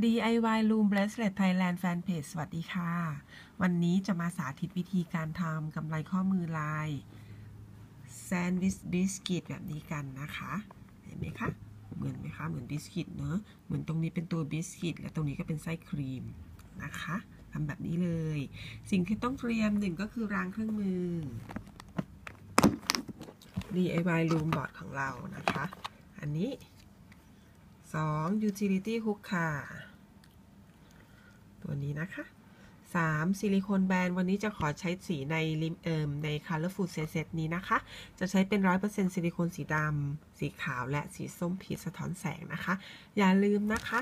DIY Loom Bracelet Thailand Fanpage สวัสดีค่ะ วันนี้จะมาสาธิตวิธีการทำกำไรข้อมือลายแซนด์วิชบิสกิตแบบนี้กันนะคะ เห็นไหมคะ เหมือนไหมคะ เหมือนบิสกิตเนอะเหมือนตรงนี้เป็นตัวบิสกิตและตรงนี้ก็เป็นไส้ครีมนะคะทำแบบนี้เลย สิ่งที่ต้องเตรียมหนึ่งก็คือรางเครื่องมือ DIY Loom Board ของเรานะคะ อันนี้ 2 utility hook ค่ะ ตัวนี้นะคะ 3. ซิลิโคนแบนวันนี้จะขอใช้สีในริมเอิมใน Colorful Set Set นี้นะคะ จะใช้เป็น 100%ซิลิโคนสีดำสีขาวและสีส้มพีสะท้อนแสงนะคะ อย่าลืมนะคะ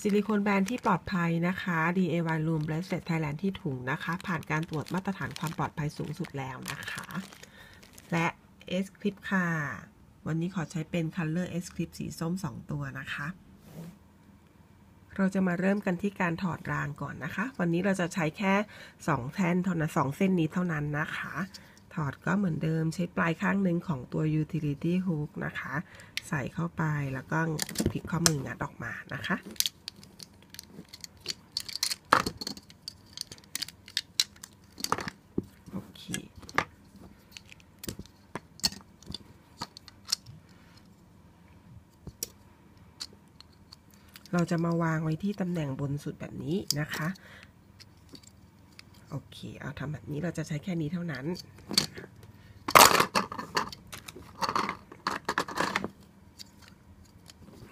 ซิลิโคนแบนที่ปลอดภัยนะคะ DIY Room Bracelet Thailand ที่ถุงนะคะ ผ่านการตรวจมาตรฐานความปลอดภัยสูงสุดแล้วนะคะ และ S Clip ค่ะ วันนี้ขอใช้เป็น Color S Clip สีส้ม 2 ตัวนะคะ เราจะมาเริ่มกันที่การถอดรางก่อนนะคะ วันนี้เราจะใช้แค่ 2 แท่นเท่านั้น2เส้นนี้เท่านั้นนะคะ ถอดก็เหมือนเดิมใช้ปลายข้างหนึ่งของตัว utility hook นะคะ ใส่เข้าไปแล้วก็พลิกข้อมืองัดออกมานะคะ โอเค เราจะมาวางไว้ที่ตำแหน่งบนสุดแบบนี้นะคะ โอเค เอาทำแบบนี้เราจะใช้แค่นี้เท่านั้น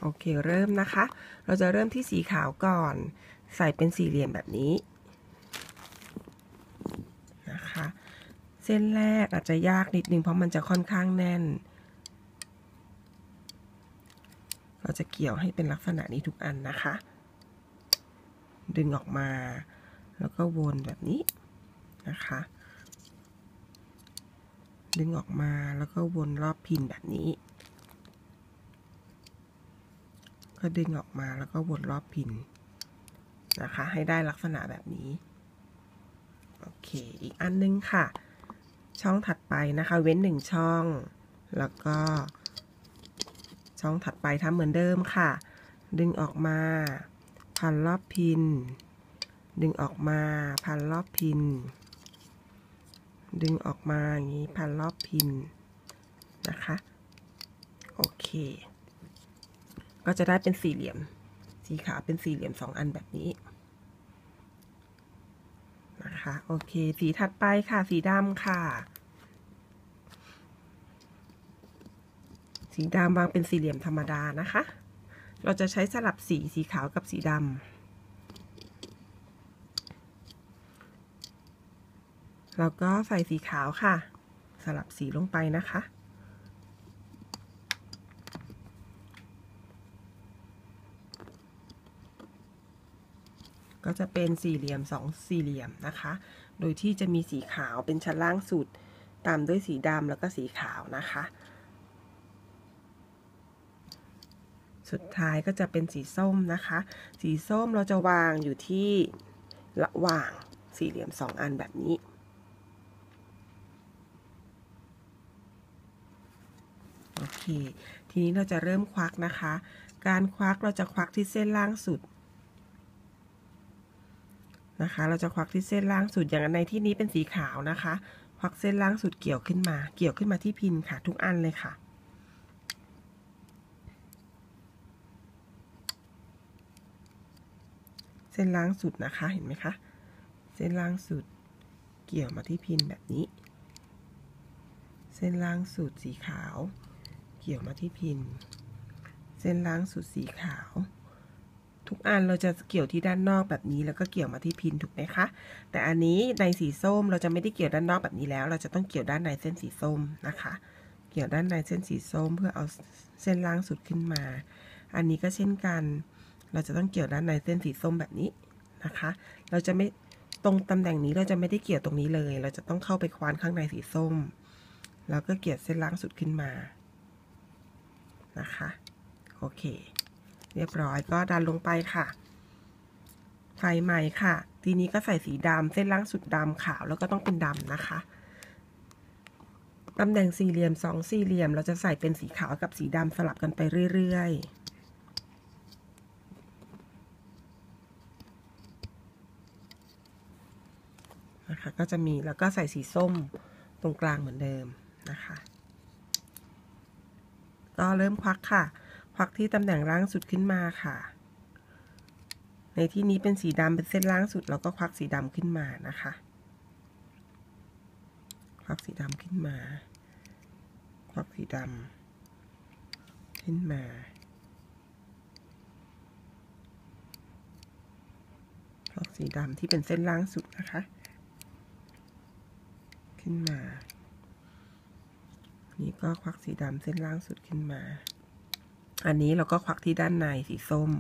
โอเค เริ่มนะคะ เราจะเริ่มที่สีขาวก่อน ใส่เป็นสี่เหลี่ยมแบบนี้นะคะ เส้นแรกอาจจะยากนิดนึงเพราะมันจะค่อนข้างแน่น เราจะเกี่ยวให้เป็นลักษณะนี้ทุกอันนะคะ ดึงออกมา แล้วก็วนแบบนี้นะคะ ดึงออกมาแล้วก็วนรอบพินแบบนี้ ก็ดึงออกมาแล้วก็วนรอบพินนะคะ ให้ได้ลักษณะแบบนี้ โอเค อีกอันนึงค่ะ ช่องถัดไปนะคะ เว้นหนึ่งช่อง แล้วก็ ช่องถัดไปทำเหมือนเดิมค่ะ ดึงออกมา พันรอบพิน ดึงออกมาพันรอบพิน ดึงออกมาอย่างนี้พันรอบพินนะคะ โอเค ก็จะได้เป็นสี่เหลี่ยม สีขาวเป็นสี่เหลี่ยมสองอันแบบนี้นะคะ โอเค สีถัดไปค่ะ สีดำค่ะ สีดำวางเป็นสี่เหลี่ยมธรรมดานะคะ เราจะใช้สลับสีสีขาวกับสีดำแล้วก็ใส่สีขาวค่ะ สลับสีลงไปนะคะก็จะเป็นสี่เหลี่ยมสองสี่เหลี่ยมนะคะ โดยที่จะมีสีขาวเป็นชั้นล่างสุด ตามด้วยสีดำแล้วก็สีขาวนะคะ สุดท้ายก็จะเป็นสีส้มนะคะ สีส้มเราจะวางอยู่ที่ระหว่างสี่เหลี่ยมสองอันแบบนี้ โอเค ทีนี้เราจะเริ่มควักนะคะ การควักเราจะควักที่เส้นล่างสุดนะคะ เราจะควักที่เส้นล่างสุดอย่างในที่นี้เป็นสีขาวนะคะ ควักเส้นล่างสุดเกี่ยวขึ้นมา เกี่ยวขึ้นมาที่พินค่ะ ทุกอันเลยค่ะ เส้นล่างสุดนะคะเห็นไหมคะเส้นล่างสุดเกี่ยวมาที่พินแบบนี้ เส้นล่างสุดสีขาว เกี่ยวมาที่พิน เส้นล่างสุดสีขาว ทุกอันเราจะเกี่ยวที่ด้านนอกแบบนี้แล้วก็เกี่ยวมาที่พินถูกไหมคะแต่อันนี้ในสีส้มเราจะไม่ได้เกี่ยวด้านนอกแบบนี้แล้ว เราจะต้องเกี่ยวด้านในเส้นสีส้มนะคะ เกี่ยวด้านในเส้นสีส้มเพื่อเอาเส้นล่างสุดขึ้นมา อันนี้ก็เช่นกัน เราจะต้องเกี่ยวด้านในเส้นสีส้มแบบนี้นะคะ เราจะไม่ตรงตำแหน่งนี้เราจะไม่ได้เกี่ยวตรงนี้เลย เราจะต้องเข้าไปควานข้างในสีส้ม แล้วก็เกี่ยวเส้นล่างสุดขึ้นมานะคะ โอเค เรียบร้อยก็ดันลงไปค่ะ ไฟใหม่ค่ะ ทีนี้ก็ใส่สีดำเส้นล่างสุดดำขาวแล้วก็ต้องเป็นดำนะคะตำแหน่งสี่เหลี่ยมสองสี่เหลี่ยม เราจะใส่เป็นสีขาวกับสีดำสลับกันไปเรื่อยๆ นะคะ ก็จะมีแล้วก็ใส่สีส้มตรงกลางเหมือนเดิมนะคะ ก็เริ่มควักค่ะ ควักที่ตำแหน่งล่างสุดขึ้นมาค่ะ ในที่นี้เป็นสีดำเป็นเส้นล่างสุดเราก็ควักสีดำขึ้นมานะคะ ควักสีดำขึ้นมา ควักสีดำขึ้นมาควักสีดำที่เป็นเส้นล่างสุดนะคะ ขึ้นมา นี่ก็ควักสีดำเส้นล่างสุดขึ้นมา อันนี้เราก็ควักที่ด้านในสีส้ม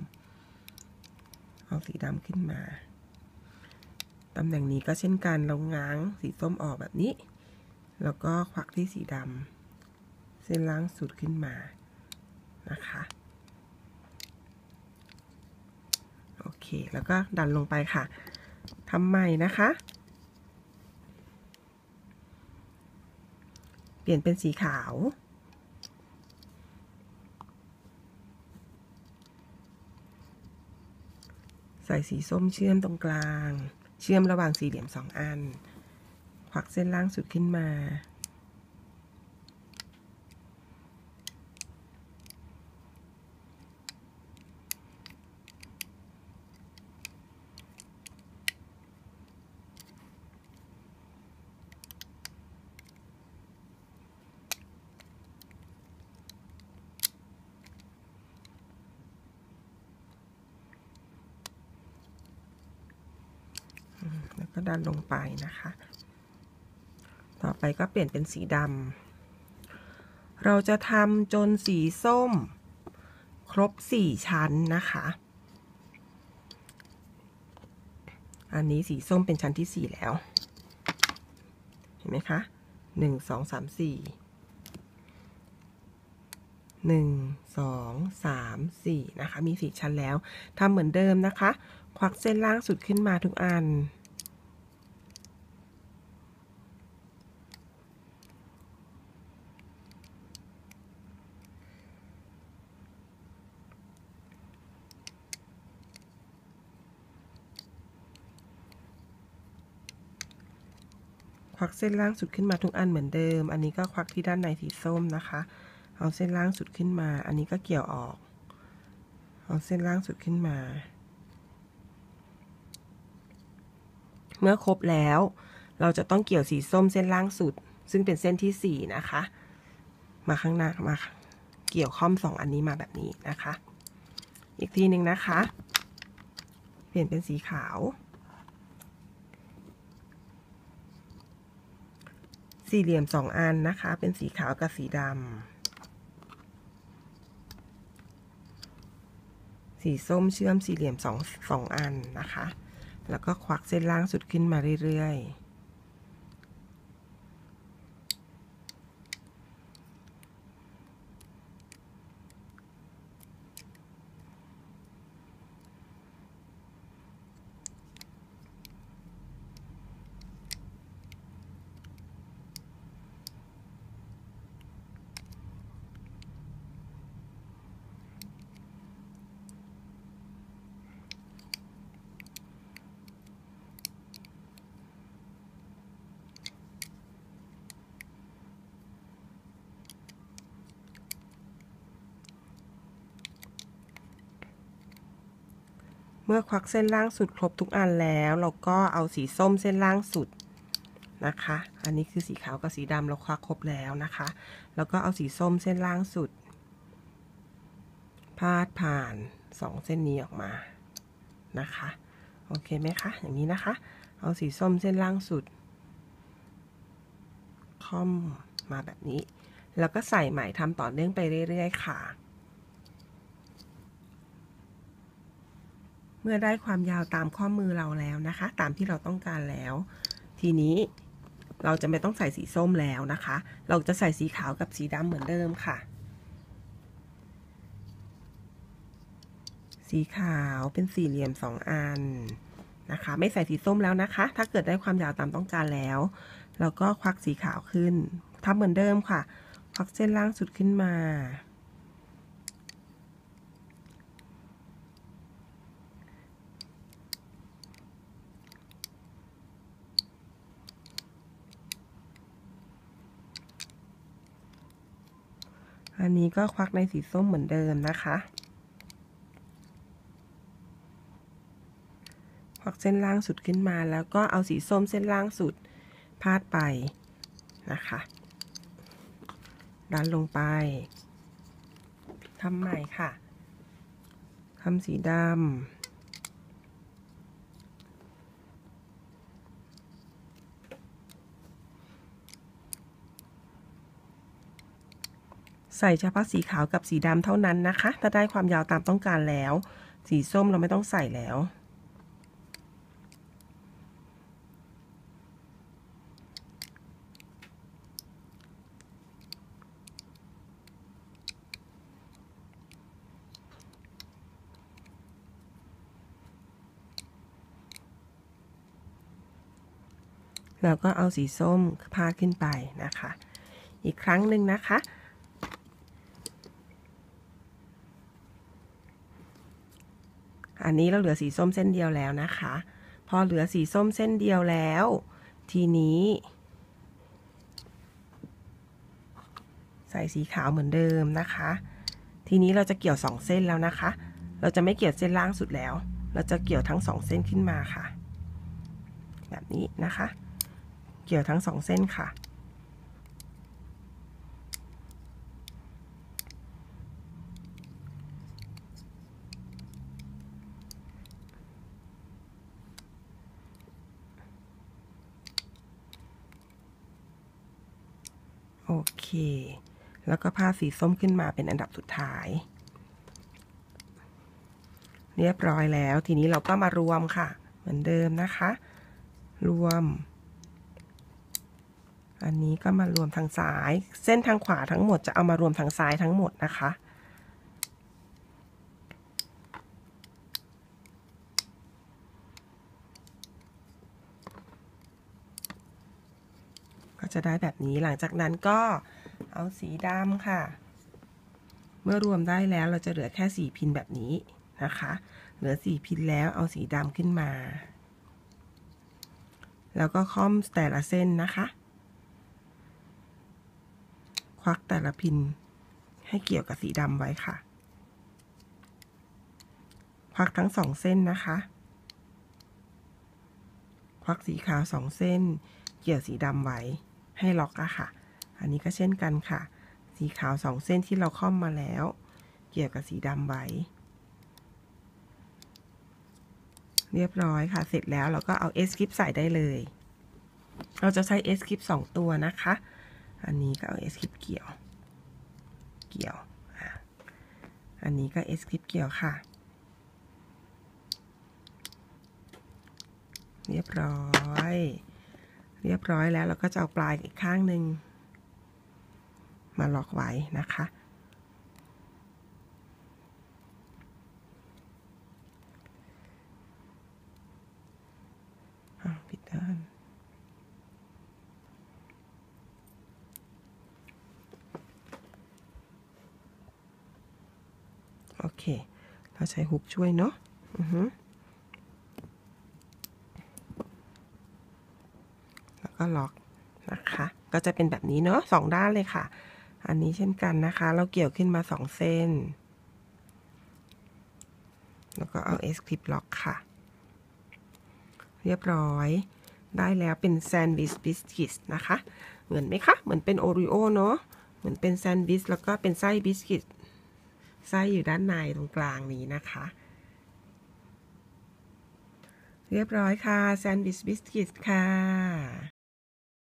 เอาสีดำขึ้นมาตำแหน่งนี้ก็เช่นกันเราง้างสีส้มออกแบบนี้ แล้วก็ควักที่สีดำเส้นล่างสุดขึ้นมานะคะโอเค แล้วก็ดันลงไปค่ะทำใหม่นะคะ เปลี่ยนเป็นสีขาว ใส่สีส้มเชื่อมตรงกลาง เชื่อมระหว่างสี่เหลี่ยมสองอัน ควักเส้นล่างสุดขึ้นมา ก็ดันลงไปนะคะ ต่อไปก็เปลี่ยนเป็นสีดำเราจะทำจนสีส้ม ครบสี่ชั้นนะคะ อันนี้สีส้มเป็นชั้นที่สี่แล้ว เห็นไหมคะหนึ่งสองสามสี่หนึ่งสองสามสี่นะคะ มีสี่ชั้นแล้วทำเหมือนเดิมนะคะ ควักเส้นล่างสุดขึ้นมาทุกอัน วักเส้นล่างสุดขึ้นมาทุกอันเหมือนเดิม อันนี้ก็ควักที่ด้านในสีส้มนะคะ เอาเส้นล่างสุดขึ้นมา อันนี้ก็เกี่ยวออก เอาเส้นล่างสุดขึ้นมา เมื่อครบแล้ว เราจะต้องเกี่ยวสีส้มเส้นล่างสุด ซึ่งเป็นเส้นที่สี่นะคะ มาข้างหน้ามาเกี่ยวข้อมสองอันนี้มาแบบนี้นะคะ อีกทีหนึ่งนะคะ เปลี่ยนเป็นสีขาว สี่เหลี่ยมสองอันนะคะ เป็นสีขาวกับสีดำ สีส้มเชื่อมสี่เหลี่ยมสองสองอันนะคะ แล้วก็ควักเส้นล่างสุดขึ้นมาเรื่อยๆ เมื่อควักเส้นล่างสุดครบทุกอันแล้ว เราก็เอาสีส้มเส้นล่างสุดนะคะ อันนี้คือสีขาวกับสีดำเราควักครบแล้วนะคะ แล้วก็เอาสีส้มเส้นล่างสุด พาดผ่านสองเส้นนี้ออกมานะคะ โอเคไหมคะ อย่างนี้นะคะ เอาสีส้มเส้นล่างสุดค่อมมาแบบนี้ แล้วก็ใส่ไหมทำต่อเนื่องไปเรื่อยๆค่ะ เมื่อได้ความยาวตามข้อมือเราแล้วนะคะ ตามที่เราต้องการแล้ว ทีนี้เราจะไม่ต้องใส่สีส้มแล้วนะคะ เราจะใส่สีขาวกับสีดำเหมือนเดิมค่ะ สีขาวเป็นสี่เหลี่ยมสองอันนะคะ ไม่ใส่สีส้มแล้วนะคะ ถ้าเกิดได้ความยาวตามต้องการแล้วเราก็ควักสีขาวขึ้นทำเหมือนเดิมค่ะ ควักเส้นล่างสุดขึ้นมา อันนี้ก็ควักในสีส้มเหมือนเดิมนะคะควักเส้นล่างสุดขึ้นมาแล้วก็เอาสีส้มเส้นล่างสุดพาดไปนะคะดันลงไปทำใหม่ค่ะทำสีดำ ใส่เฉพาะสีขาวกับสีดำเท่านั้นนะคะ ถ้าได้ความยาวตามต้องการแล้ว สีส้มเราไม่ต้องใส่แล้ว แล้วก็เอาสีส้มพาดขึ้นไปนะคะ อีกครั้งหนึ่งนะคะ อันนี้เราเหลือสีส้มเส้นเดียวแล้วนะคะ พอเหลือสีส้มเส้นเดียวแล้ว ทีนี้ ใส่สีขาวเหมือนเดิมนะคะ ทีนี้เราจะเกี่ยวสองเส้นแล้วนะคะ เราจะไม่เกี่ยวเส้นล่างสุดแล้ว เราจะเกี่ยวทั้งสองเส้นขึ้นมาค่ะ แบบนี้นะคะ เกี่ยวทั้งสองเส้นค่ะ แล้วก็ผ้าสีส้มขึ้นมาเป็นอันดับสุดท้าย เรียบร้อยแล้ว ทีนี้เราก็มารวมค่ะ เหมือนเดิมนะคะ รวม อันนี้ก็มารวมทางซ้าย เส้นทางขวาทั้งหมดจะเอามารวมทางซ้ายทั้งหมดนะคะ จะได้แบบนี้หลังจากนั้นก็เอาสีดำค่ะ เมื่อรวมได้แล้วเราจะเหลือแค่สีพินแบบนี้นะคะ เหลือสีพินแล้วเอาสีดำขึ้นมา แล้วก็ค่อมแต่ละเส้นนะคะ ควักแต่ละพินให้เกี่ยวกับสีดำไว้ค่ะ ควักทั้งสองเส้นนะคะ ควักสีขาวสองเส้น เกี่ยวสีดำไว้ ให้ล็อกอะค่ะ อันนี้ก็เช่นกันค่ะ สีขาวสองเส้นที่เราค่อมมาแล้ว เกี่ยวกับสีดำไว้เรียบร้อยค่ะ เสร็จแล้วเราก็เอา S คลิปใส่ได้เลย เราจะใช้ S คลิปสองตัวนะคะ อันนี้ก็เอา S คลิปเกี่ยว เกี่ยว อันนี้ก็ S คลิปเกี่ยวค่ะ เรียบร้อย เรียบร้อยแล้วเราก็จะเอาปลายอีกข้างหนึ่งมาล็อกไว้นะคะ ผิดด้านโอเค เราใช้ฮุกช่วยเนาะอือฮึแล้ว ก็ล็อกนะคะ ก็จะเป็นแบบนี้เนาะสองด้านเลยค่ะ อันนี้เช่นกันนะคะ เราเกี่ยวขึ้นมาสองเส้น แล้วก็เอา S clip ล็อกค่ะ เรียบร้อย ได้แล้วเป็นแซนด์วิชบิสกิตนะคะ เหมือนไหมคะ เหมือนเป็นโอริโอเนาะ เหมือนเป็นแซนด์วิชแล้วก็เป็นไส้บิสกิตไส้อยู่ด้านในตรงกลางนี้นะคะ เรียบร้อยค่ะ แซนด์วิชบิสกิตค่ะ